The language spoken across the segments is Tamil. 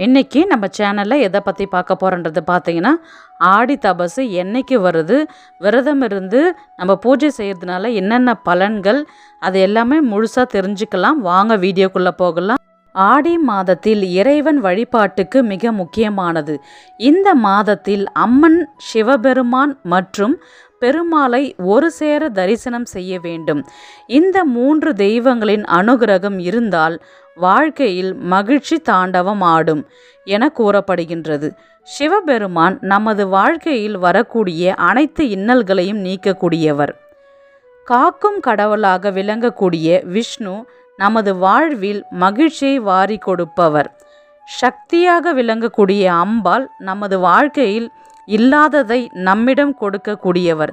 இன்னைக்கு நம்ம சேனலில் எதை பற்றி பார்க்க போகிறோன்றது பார்த்தீங்கன்னா ஆடி தபசு என்னைக்கு வருது விரதம் இருந்து நம்ம பூஜை செய்கிறதுனால என்னென்ன பலன்கள் அது எல்லாமே முழுசாக தெரிஞ்சுக்கலாம். வாங்க வீடியோக்குள்ளே போகலாம். ஆடி மாதத்தில் இறைவன் வழிபாட்டுக்கு மிக முக்கியமானது. இந்த மாதத்தில் அம்மன் சிவபெருமான் மற்றும் பெருமாளை ஒரு சேர தரிசனம் செய்ய வேண்டும். இந்த மூன்று தெய்வங்களின் அனுகிரகம் இருந்தால் வாழ்க்கையில் மகிழ்ச்சி தாண்டவம் ஆடும் என கூறப்படுகின்றது. சிவபெருமான் நமது வாழ்க்கையில் வரக்கூடிய அனைத்து இன்னல்களையும் நீக்கக்கூடியவர். காக்கும் கடவுளாக விளங்கக்கூடிய விஷ்ணு நமது வாழ்வில் மகிழ்ச்சியை வாரி கொடுப்பவர். சக்தியாக விளங்கக்கூடிய அம்பாள் நமது வாழ்க்கையில் இல்லாததை நம்மிடம் கொடுக்கக்கூடியவர்.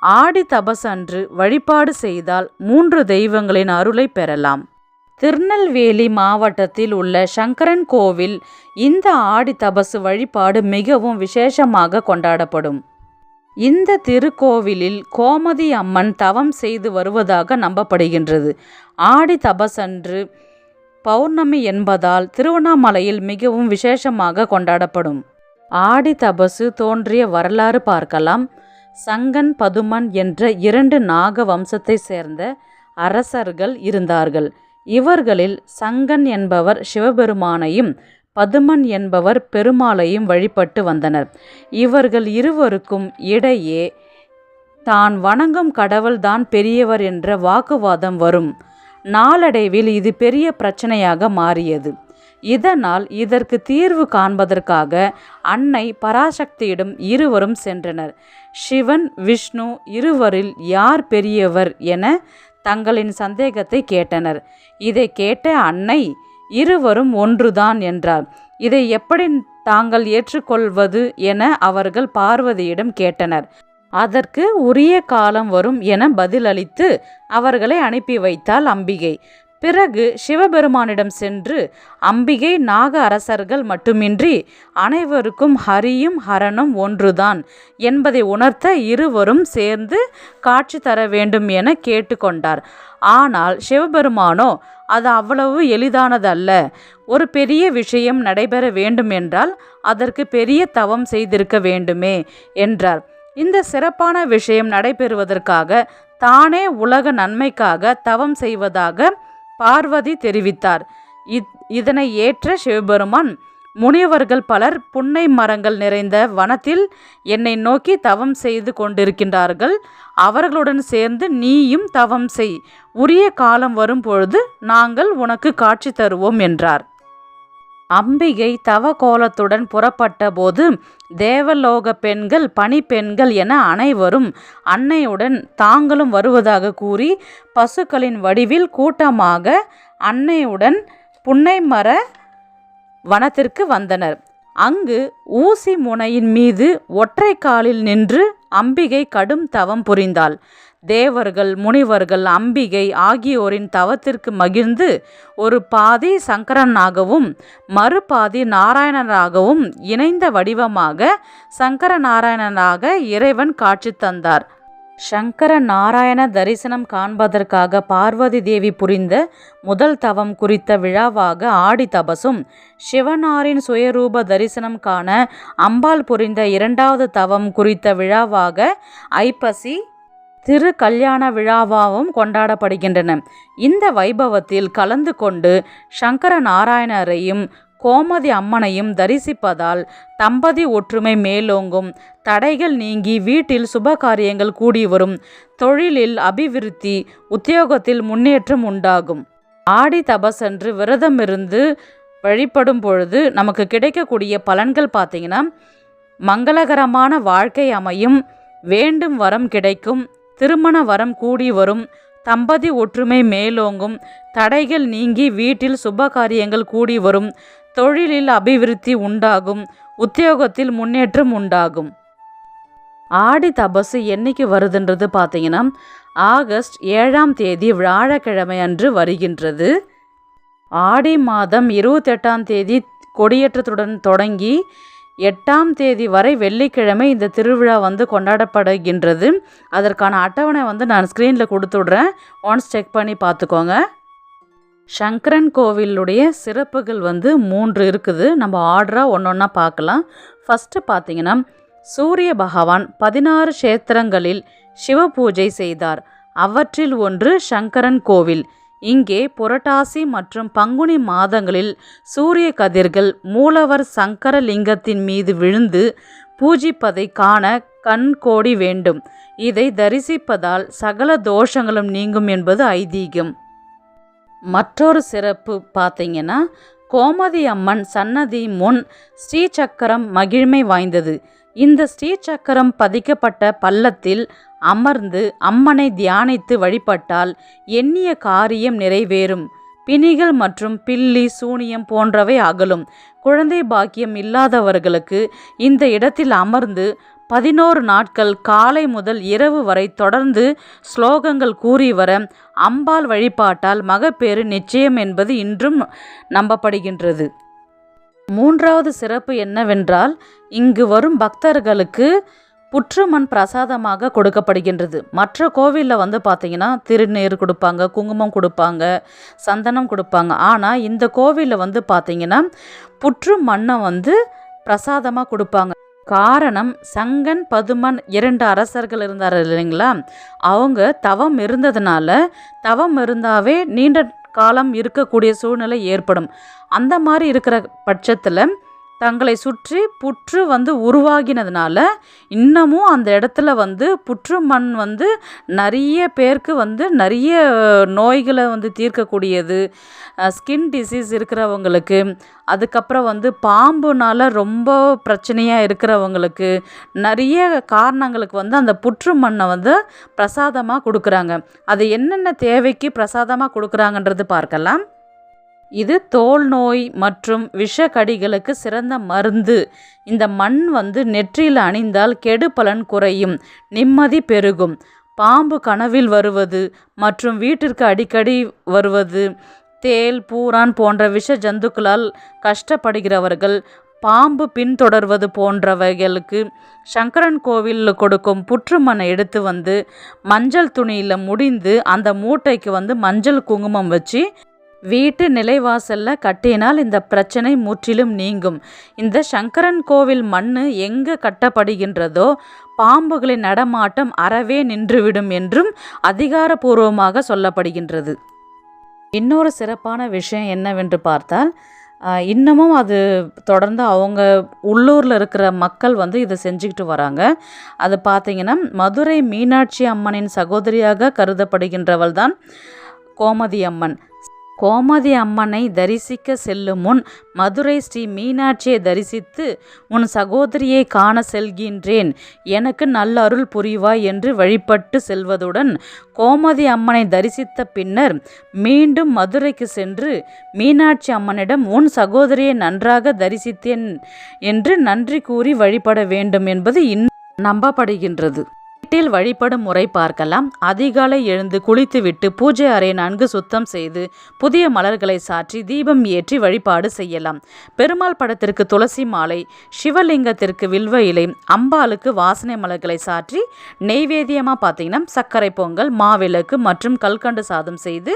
ஆடி தபசன்று வழிபாடு செய்தால் மூன்று தெய்வங்களின் அருளை பெறலாம். திருநெல்வேலி மாவட்டத்தில் உள்ள சங்கரன் கோவில் இந்த ஆடி தபசு வழிபாடு மிகவும் விசேஷமாக கொண்டாடப்படும். இந்த திருக்கோவிலில் கோமதி அம்மன் தவம் செய்து வருவதாக நம்பப்படுகின்றது. ஆடி தபசன்று பௌர்ணமி என்பதால் திருவண்ணாமலையில் மிகவும் விசேஷமாக கொண்டாடப்படும். ஆடி தபசு தோன்றிய வரலாறு பார்க்கலாம். சங்கன் பதுமன் என்ற இரண்டு நாக வம்சத்தை சேர்ந்த அரசர்கள் இருந்தார்கள். இவர்களில் சங்கன் என்பவர் சிவபெருமானையும் பதுமன் என்பவர் பெருமாளையும் வழிபட்டு வந்தனர். இவர்கள் இருவருக்கும் இடையே தான் வணங்கும் கடவுள்தான் பெரியவர் என்ற வாக்குவாதம் வரும். நாளடைவில் இது பெரிய பிரச்சனையாக மாறியது. இதனால் இதற்கு தீர்வு காண்பதற்காக அன்னை பராசக்தியிடம் இருவரும் சென்றனர். சிவன் விஷ்ணு இருவரில் யார் பெரியவர் என தங்களின் சந்தேகத்தை கேட்டனர். இதை கேட்ட அன்னை இருவரும் ஒன்றுதான் என்றார். இதை எப்படி தாங்கள் ஏற்றுக்கொள்வது என அவர்கள் பார்வதியிடம் கேட்டனர். அதற்கு உரிய காலம் வரும் என பதிலளித்து அவர்களை அனுப்பி வைத்தாள் அம்பிகை. பிறகு சிவபெருமானிடம் சென்று அம்பிகை நாக அரசர்கள் மட்டுமின்றி அனைவருக்கும் ஹரியும் ஹரனும் ஒன்றுதான். என்பதை உணர்த்த இருவரும் சேர்ந்து காட்சி தர வேண்டும் என கேட்டுக்கொண்டார். ஆனால் சிவபெருமானோ அது அவ்வளவு எளிதானதல்ல. ஒரு பெரிய விஷயம் நடைபெற வேண்டும் என்றால் அதற்கு பெரிய தவம் செய்திருக்க வேண்டுமே என்றார். இந்த சிறப்பான விஷயம் நடைபெறுவதற்காக தானே உலக நன்மைக்காக தவம் செய்வதாக பார்வதி தெரிவித்தார். இதனை ஏற்ற சிவபெருமான் முனிவர்கள் பலர் புன்னை மரங்கள் நிறைந்த வனத்தில் என்னை நோக்கி தவம் செய்து கொண்டிருக்கின்றார்கள். அவர்களுடன் சேர்ந்து நீயும் தவம் செய். உரிய காலம் வரும்பொழுது நாங்கள் உனக்கு காட்சி தருவோம் என்றார். அம்பிகை தவ கோலத்துடன் புறப்பட்ட போது தேவலோக பெண்கள் பணிப்பெண்கள் என அனைவரும் அன்னையுடன் தாங்களும் வருவதாக கூறி பசுக்களின் வடிவில் கூட்டமாக அன்னையுடன் புன்னைமர வனத்திற்கு வந்தனர். அங்கு ஊசி முனையின் மீது ஒற்றை காலில் நின்று அம்பிகை கடும் தவம் புரிந்தாள். தேவர்கள் முனிவர்கள் அம்பிகை ஆகியோரின் தவத்திற்கு மகிழ்ந்து ஒரு பாதி சங்கரனாகவும் மறுபாதி நாராயணனாகவும் இணைந்த வடிவமாக சங்கர நாராயணனாக இறைவன் காட்சி தந்தார். சங்கர நாராயண தரிசனம் காண்பதற்காக பார்வதி தேவி புரிந்த முதல் தவம் குறித்த விழாவாக ஆடி தபசும் சிவனாரின் சுயரூப தரிசனம் காண அம்பாள் புரிந்த இரண்டாவது தவம் குறித்த விழாவாக ஐப்பசி திரு கல்யாண விழாவாகவும் கொண்டாடப்படுகின்றன. இந்த வைபவத்தில் கலந்து கொண்டு சங்கர நாராயணரையும் கோமதி அம்மனையும் தரிசிப்பதால் தம்பதி ஒற்றுமை மேலோங்கும். தடைகள் நீங்கி வீட்டில் சுப காரியங்கள் கூடி வரும். தொழிலில் அபிவிருத்தி உத்தியோகத்தில் முன்னேற்றம் உண்டாகும். ஆடி தபசென்று விரதமிருந்து வழிபடும் பொழுது நமக்கு கிடைக்கக்கூடிய பலன்கள் பார்த்திங்கன்னா மங்களகரமான வாழ்க்கை அமையும். வேண்டும் வரம் கிடைக்கும். திருமண வரம் கூடி வரும். தம்பதி ஒற்றுமை மேலோங்கும். தடைகள் நீங்கி வீட்டில் சுப காரியங்கள் கூடி வரும். தொழிலில் அபிவிருத்தி உண்டாகும். உத்தியோகத்தில் முன்னேற்றம் உண்டாகும். ஆடி தபசு என்னைக்கு வருதுன்றது பார்த்தீங்கன்னா ஆகஸ்ட் ஏழாம் தேதி வியாழக்கிழமை அன்று வருகின்றது. ஆடி மாதம் இருபத்தெட்டாம் தேதி கொடியேற்றத்துடன் தொடங்கி எட்டாம் தேதி வரை வெள்ளிக்கிழமை இந்த திருவிழா வந்து கொண்டாடப்படுகின்றது. அதற்கான அட்டவணை வந்து நான் ஸ்க்ரீனில் கொடுத்துட்றேன். ஒன்ஸ் செக் பண்ணி பார்த்துக்கோங்க. சங்கரன் கோவிலுடைய சிறப்புகள் வந்து மூன்று இருக்குது. நம்ம ஆர்டராக ஒன்று ஒன்றா பார்க்கலாம். ஃபஸ்ட்டு பார்த்தீங்கன்னா சூரிய பகவான் பதினாறு க்ஷேத்திரங்களில் சிவ பூஜை செய்தார். அவற்றில் ஒன்று சங்கரன் கோவில். இங்கே புரட்டாசி மற்றும் பங்குனி மாதங்களில் சூரிய கதிர்கள் மூலவர் சங்கரலிங்கத்தின் மீது விழுந்து பூஜிப்பதை காண கண் கோடி வேண்டும். இதை தரிசிப்பதால் சகல தோஷங்களும் நீங்கும் என்பது ஐதீகம். மற்றொரு சிறப்பு பார்த்தீங்கன்னா கோமதி அம்மன் சன்னதி முன் ஸ்ரீசக்கரம் மகிழ்மை வாய்ந்தது. இந்த ஸ்ரீசக்கரம் பதிக்கப்பட்ட பள்ளத்தில் அமர்ந்து அம்மனை தியானித்து வழிபட்டால் எண்ணிய காரியம் நிறைவேறும். பிணிகள் மற்றும் பில்லி சூனியம் போன்றவை அகலும். குழந்தை பாக்கியம் இல்லாதவர்களுக்கு இந்த இடத்தில் அமர்ந்து பதினோரு நாட்கள் காலை முதல் இரவு வரை தொடர்ந்து ஸ்லோகங்கள் கூறி வர அம்பாள் வழிபாட்டால் மகப்பேறு நிச்சயம் என்பது இன்றும் நம்பப்படுகின்றது. மூன்றாவது சிறப்பு என்னவென்றால் இங்கு வரும் பக்தர்களுக்கு புற்றுமண் பிரசாதமாக கொடுக்கப்படுகின்றது. மற்ற கோவிலில் வந்து பார்த்திங்கன்னா திருநீர் கொடுப்பாங்க குங்குமம் கொடுப்பாங்க சந்தனம் கொடுப்பாங்க. ஆனால் இந்த கோவிலில் வந்து பார்த்திங்கன்னா புற்று மண்ணை வந்து பிரசாதமாக கொடுப்பாங்க. காரணம் சங்கன் பதுமன் இரண்டு அரசர்கள் இருந்தார் இல்லைங்களா? அவங்க தவம் இருந்ததுனால தவம் இருந்தாவே நீண்ட காலம் இருக்கக்கூடிய சூழ்நிலை ஏற்படும். அந்த மாதிரி இருக்கிற பட்சத்தில் தங்களை சுற்றி புற்று வந்து உருவாகினதுனால இன்னமும் அந்த இடத்துல வந்து புற்று மண் வந்து நிறைய பேருக்கு வந்து நிறைய நோய்களை வந்து தீர்க்கக்கூடியது. ஸ்கின் டிசீஸ் இருக்கிறவங்களுக்கு அதுக்கப்புறம் வந்து பாம்புனால் ரொம்ப பிரச்சனையாக இருக்கிறவங்களுக்கு நிறைய காரணங்களுக்கு வந்து அந்த புற்று மண்ணை வந்து பிரசாதமாக கொடுக்குறாங்க. அது என்னென்ன தேவைக்கு பிரசாதமாக கொடுக்குறாங்கன்றது பார்க்கலாம். இது தோல் நோய் மற்றும் விஷக்கடிகளுக்கு சிறந்த மருந்து. இந்த மண் வந்து நெற்றியில் அணிந்தால் கெடு பலன் குறையும் நிம்மதி பெருகும். பாம்பு கனவில் வருவது மற்றும் வீட்டிற்கு அடிக்கடி வருவது தேல் பூரான் போன்ற விஷ ஜந்துக்களால் கஷ்டப்படுகிறவர்கள் பாம்பு பின்தொடர்வது போன்றவைகளுக்கு சங்கரன் கோவிலில் கொடுக்கும் புற்றுமனை எடுத்து வந்து மஞ்சள் துணியில் முடிந்து அந்த மூட்டைக்கு வந்து மஞ்சள் குங்குமம் வச்சு வீட்டு நிலைவாசல்ல கட்டினால் இந்த பிரச்சனை முற்றிலும் நீங்கும். இந்த சங்கரன் கோவில் மண் எங்கு கட்டப்படுகின்றதோ பாம்புகளின் நடமாட்டம் அறவே நின்றுவிடும் என்றும் அதிகாரபூர்வமாக சொல்லப்படுகின்றது. இன்னொரு சிறப்பான விஷயம் என்னவென்று பார்த்தால் இன்னமும் அது தொடர்ந்து அவங்க உள்ளூரில் இருக்கிற மக்கள் வந்து இதை செஞ்சுக்கிட்டு வராங்க. அது பார்த்தீங்கன்னா மதுரை மீனாட்சி அம்மனின் சகோதரியாக கருதப்படுகின்றவள் தான் கோமதி அம்மன். கோமதி அம்மனை தரிசிக்க செல்லும் முன் மதுரை ஸ்ரீ மீனாட்சியை தரிசித்து உன் சகோதரியை காண செல்கின்றேன். எனக்கு நல்ல அருள் புரிவாய் என்று வழிபட்டு செல்வதுடன் கோமதி அம்மனை தரிசித்த பின்னர் மீண்டும் மதுரைக்கு சென்று மீனாட்சி அம்மனிடம் உன் சகோதரியை நன்றாக தரிசித்தேன் என்று நன்றி கூறி வழிபட வேண்டும் என்பது இன் நம்பப்படுகின்றது. வீட்டில் வழிபடும் முறை பார்க்கலாம். அதிகாலை எழுந்து குளித்துவிட்டு பூஜை அறை நன்கு சுத்தம் செய்து புதிய மலர்களை சாற்றி தீபம் ஏற்றி வழிபாடு செய்யலாம். பெருமாள் படத்திற்கு துளசி மாலை சிவலிங்கத்திற்கு வில்வ இலை அம்பாளுக்கு வாசனை மலர்களை சாற்றி நெய்வேத்தியமாக பார்த்தீங்கன்னா சர்க்கரை பொங்கல் மாவிளக்கு மற்றும் கல்கண்டு சாதம் செய்து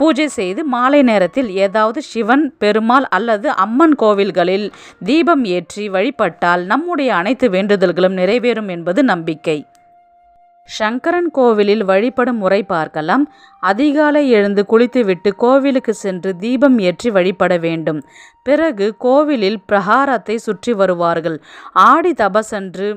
பூஜை செய்து மாலை நேரத்தில் ஏதாவது சிவன் பெருமாள் அல்லது அம்மன் கோவில்களில் தீபம் ஏற்றி வழிபட்டால் நம்முடைய அனைத்து வேண்டுதல்களும் நிறைவேறும் என்பது நம்பிக்கை. சங்கரன் கோவிலில் வழிபடும் முறை பார்க்கலாம். அதிகாலை எழுந்து குளித்துவிட்டு கோவிலுக்கு சென்று தீபம் ஏற்றி வழிபட வேண்டும். பிறகு கோவிலில் பிரகாரத்தை சுற்றி வருவார்கள். ஆடி தபசன்று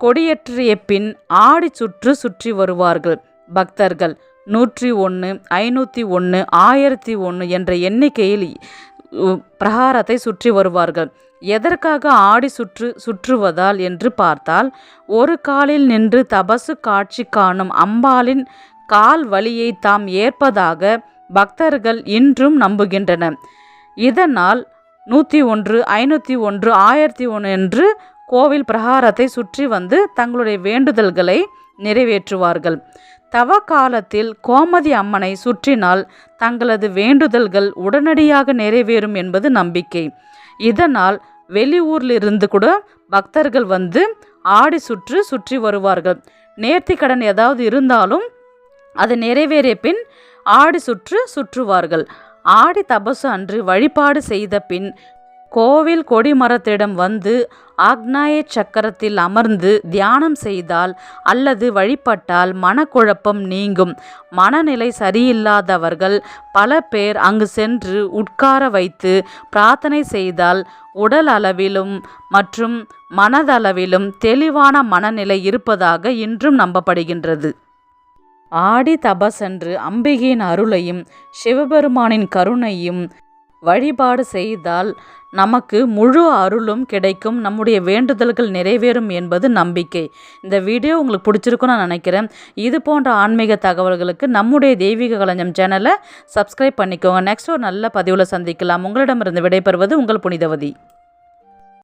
கொடியேற்றிய பின் ஆடி சுற்று சுற்றி வருவார்கள். பக்தர்கள் நூற்றி ஒன்று ஐநூற்றி ஒன்று ஆயிரத்தி ஒன்று என்ற எண்ணிக்கையில் பிரகாரத்தை சுற்றி வருவார்கள். எதற்காக ஆடி சுற்று சுற்றுவதால் என்று பார்த்தால் ஒரு காலில் நின்று தபசு காட்சி காணும் அம்பாளின் கால் வழியை தாம் ஏற்பதாக பக்தர்கள் இன்றும் நம்புகின்றனர். இதனால் நூற்றி ஒன்று ஐநூற்றி ஒன்று ஆயிரத்தி ஒன்று என்று கோவில் பிரகாரத்தை சுற்றி வந்து தங்களுடைய வேண்டுதல்களை நிறைவேற்றுவார்கள். தவ காலத்தில் கோமதி அம்மனை சுற்றினால் தங்களது வேண்டுதல்கள் உடனடியாக நிறைவேறும் என்பது நம்பிக்கை. இதனால் வெளியூர்லிருந்து கூட பக்தர்கள் வந்து ஆடி சுற்று சுற்றி வருவார்கள். நேர்த்தி கடன் ஏதாவது இருந்தாலும் அது நிறைவேறிய பின் ஆடி சுற்று சுற்றுவார்கள். ஆடி தபசு அன்று வழிபாடு செய்த பின் கோவில் கொடிமரத்திடம் வந்து ஆக்னாய சக்கரத்தில் அமர்ந்து தியானம் செய்தால் அல்லது வழிபட்டால் மனக்குழப்பம் நீங்கும். மனநிலை சரியில்லாதவர்கள் பல பேர் அங்கு சென்று உட்கார வைத்து பிரார்த்தனை செய்தால் உடல் அளவிலும் மற்றும் மனதளவிலும் தெளிவான மனநிலை இருப்பதாக இன்றும் நம்பப்படுகின்றது. ஆடி தபசென்று அம்பிகையின் அருளையும் சிவபெருமானின் கருணையும் வழிபாடு செய்தால் நமக்கு முழு அருளும் கிடைக்கும். நம்முடைய வேண்டுதல்கள் நிறைவேறும் என்பது நம்பிக்கை. இந்த வீடியோ உங்களுக்கு பிடிச்சிருக்குன்னு நான் நினைக்கிறேன். இது போன்ற ஆன்மீக தகவல்களுக்கு நம்முடைய தெய்வீக கலைஞம் சேனலை சப்ஸ்கிரைப் பண்ணிக்கோங்க. நெக்ஸ்ட் ஒரு நல்ல பதிவில் சந்திக்கலாம். உங்களிடமிருந்து விடைபெறுவது உங்கள் புனிதவதி.